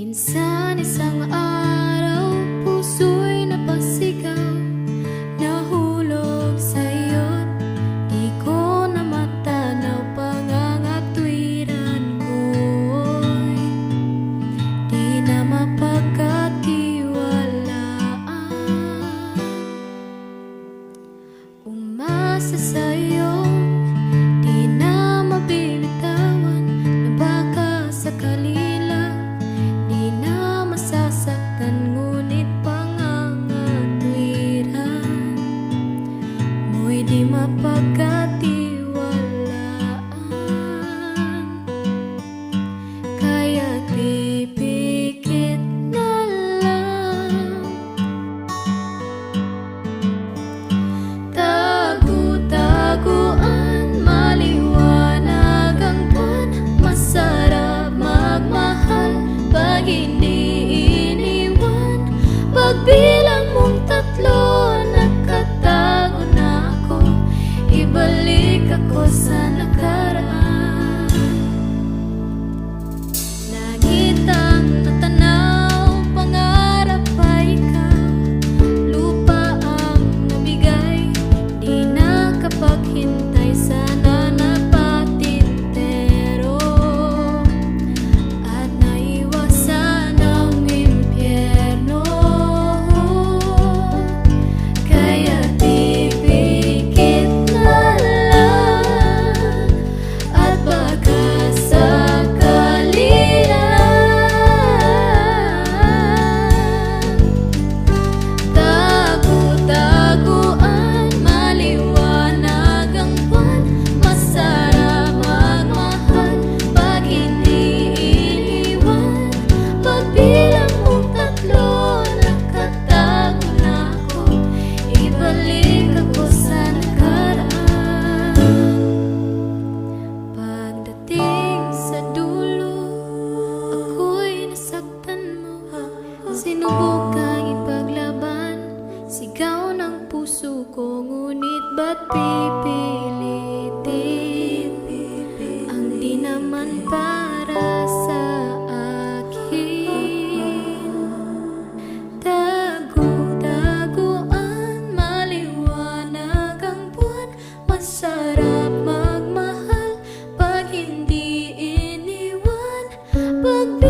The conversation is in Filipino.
Minsan isang araw would be puso ko Ngunit ba't pipilitin? Ang di naman para sa Maliwanag ang buwan. Masarap magmahal Pag hindi iniwan. Pag